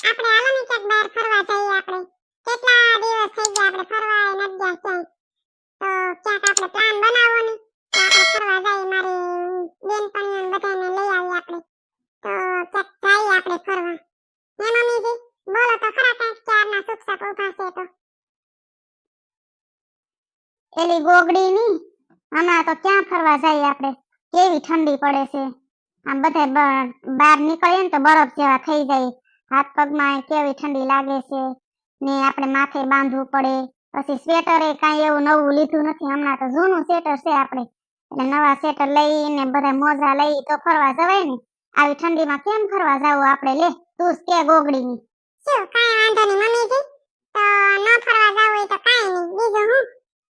આપણે હાલો ને ફરવા જઈએ આપણે. કેટલા દિવસ થઈ ગયા આપણે ફરવા એ નથી ગયા ક્યાંય. તો ક્યાંક આપણે પ્લાન બનાવો તો આપણે ફરવા જઈએ મારી બેનપણીઓને બધાને લઈ આવીએ આપણે. તો ક્યાંક જઈએ આપણે ફરવા. હે મમ્મીજી? બોલો તો ખરા કાંઈક ક્યારના સુખ ઊભા છે તો? એલી ગોગડી ની હમણાં તો ક્યાં ફરવા જઈએ આપણે? કેવી ઠંડી પડે છે. આમ બધે બહાર નીકળીએ ને તો બરફ જેવા થઈ જાય. હાથ પગમાં કેવી ઠંડી લાગે છે ને આપણે માથે બાંધવું પડે. પછી સ્વેટર કાંઈ એવું નવું લીધું નથી. હમણાં તો જૂનું સ્વેટર છે આપણે. એટલે નવા સ્વેટર લઈને બધા મોજા લઈ તો ફરવા જવાય ને. આવી ઠંડીમાં કેમ ફરવા જાવ આપણે? લે, તું કે ગોગડી ની શું? કાંઈ વાંધો નહીં, મમ્મીજી. તો ન ફરવા જાવ તો કાંઈ નહીં. બીજું હું?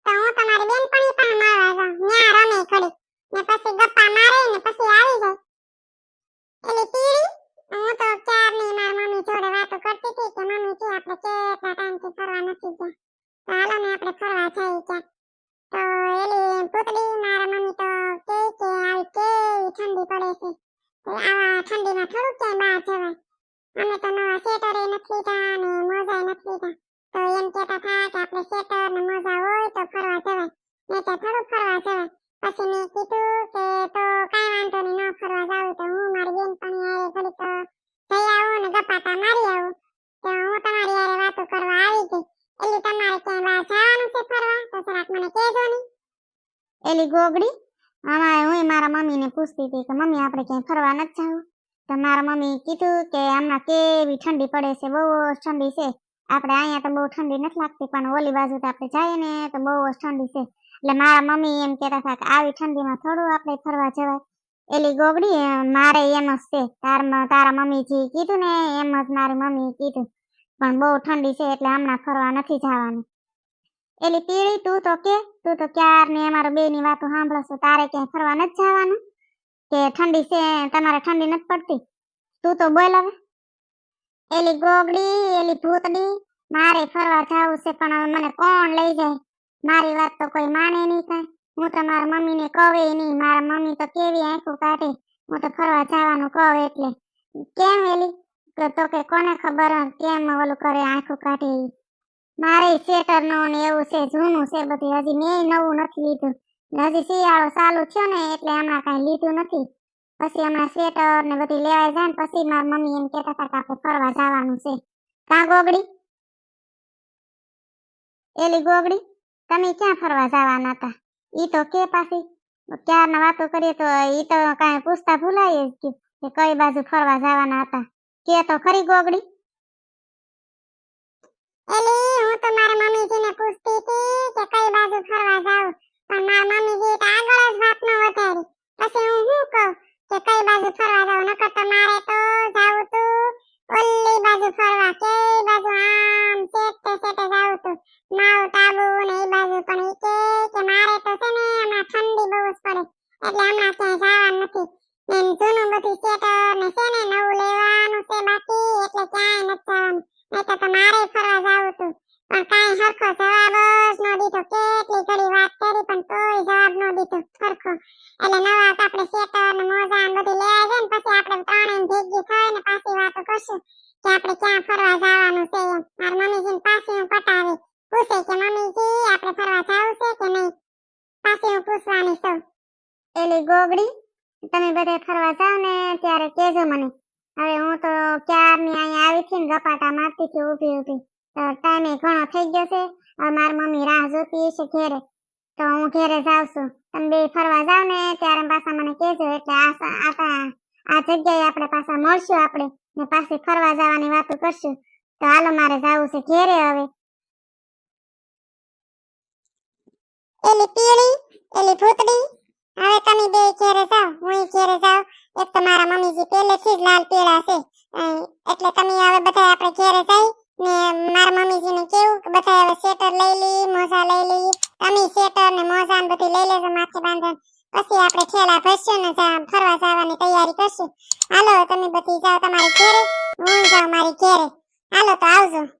તો હું તમારી બેનપણી પણ મળવા જાઉં ન્યા રમે ખડી ને પછી ગપ્પા મારે ને પછી આવી જાય એલી પીળી હું તો ક્યારની મારી મમ્મી જોડે વાતો કરતી હતી કે મમ્મી જી આપણે કેટલા ટાઈમથી ફરવા નથી ગયા તો હાલો ને આપણે ફરવા જઈએ ક્યાંક તો એલી પૂતળી મારા મમ્મી તો કે કે આવી કેવી ઠંડી પડે છે. ગોગડી? આમાં હું મારા મમ્મીને પૂછતી હતી કે, મમ્મી, આપણે ક્યાંય ફરવા નથી જવું? તો મારા મમ્મી કીધું કે, હમણાં કેવી ઠંડી પડે છે, બહુ ઠંડી છે. આપણે અહીંયા તો બહુ ઠંડી નથી લાગતી, પણ ઓલી બાજુ તો આપણે જઈએ ને, તો બહુ ઠંડી છે. એટલે મારા મમ્મી એમ કહેતા હતા કે, આવી ઠંડીમાં થોડું આપણે ફરવા જવાય. એલી ગોગડી મારે એમ જ છે. તાર તારા મમ્મી જે કીધું ને, એમ જ મારી મમ્મીએ કીધું. પણ બહુ ઠંડી છે, એટલે હમણાં ફરવા નથી જવાનું. એલી પીળી, તું તો કે, તું તો ક્યાર ને અમારા બે ની વાતો સાંભળો છો તારે ક્યાંય ફરવા નથી જવાનું? કે ઠંડી છે, તમારે ઠંડી નથી પડતી? તું તો બોલ હવે. એલી ગોગડી, એલી ભૂતડી, મારે ફરવા જવું છે, પણ હવે મને કોણ લઈ જાય? મારી વાત તો કોઈ માને નહીં કાંઈ. હું તો મારા મમ્મીને કહે નહીં. મારા મમ્મી તો કેવી આંખું કાઢે. હું તો ફરવા જવાનું કહું એટલે. કેમ એલી? તો કે કોને ખબર કેમ ઓલું કરે આંખું કાઢે. મારે સ્વેટર નો ને એવું છે, જૂનું છે બધું. હજી મેં નવું નથી લીધું. હજી શિયાળો ચાલુ થયો ને એટલે હમણાં કાંઈ લીધું નથી. પછી હમણાં સ્વેટર ને બધી લેવાય જાય ને પછી મારી મમ્મી એમ કહેતા હતા કે આપણે ફરવા જવાનું છે. કાં ગોગડી? એલી ગોગડી, તમે ક્યાં ફરવા જવાના હતા? ઈ તો કે પાછી. ક્યારના વાતો કરીએ તો ઈ તો કાંઈ પૂછતા ભૂલાય કે કઈ બાજુ ફરવા જવાના હતા. કે તો ખરી ગોગડી? એલી, હું તો મારા મમ્મીજીને પૂછતી હતી કે કઈ બાજુ ફરવા જાઉં, પણ મારા મમ્મીજી તો આગળ જ વાત ન વધારી પછી હું શું કહું કે કઈ બાજુ ફરવા જાઉં? નકર તો મારે તો જાવું તું ઓલી બાજુ ફરવા કઈ બાજુ આમ સેટે સેટે જાવું તું. માઉ ટાબુ ને એ બાજુ પણ એ કે કે મારે તો છે ને હમણાં ઠંડી બહુ જ પડે. એટલે હમણાં ક્યાંય જવાનું નથી. ને જૂનું બધું સેટર ને છે ને નવું લેવાનું કરશું કે આપણે ક્યાં ફરવા જવાનું છે એમ. મારી મમ્મીજીને પાસે હું પટાવી પૂછે કે, મમ્મીજી, આપણે ફરવા જવું છે કે નહીં? પાસે હું પૂછવાની છું. એલી ગોગડી, તમે બધે ફરવા જાવ ને ત્યારે કહેજો મને. હવે હું તો ક્યારની અહીંયા આવી છું ને ગપાટા મારતી છું ઊભી ઊભી. ટાઈમે ઘણો થઈ ગયો છે. હવે મારી મમ્મી રાહ જોતી હશે ઘેરે. તો હું ઘેરે જાઉં છું. તમે બે ફરવા જાવ ને ત્યારે પાછા મને કહેજો. એટલે આ આ જગ્યાએ આપણે પાછા મળશું આપણે. ને પાછી ફરવા જવાની વાતો કરશું. તો હાલો, મારે જવું છે ઘેરે હવે. એલી પીળી, એલી ભૂતડી હવે તમે બે ઘેરે જાઓ, હું ઘેરે જાઉં. એક તો મારા મમ્મીજી પહેલેથી જ લાલ પીળા છે. એટલે તમે હવે બધા આપણે ઘેરે જઈ ને મારા મમ્મીજીને કેવું કે બધા હવે સ્વેટર લઈ લી, મોજા લઈ લી. તમે સ્વેટર ને મોજા ને બધું લઈ લેજો, માથે બાંધવાનું પછી આપણે ઠેલા ભરશું ને ફરવા જવાની તૈયારી કરશું. હાલો, તમે બધી જાઓ તમારી ઘેરે, હું જાઉં મારી ઘેરે. હાલો, તો આવજો.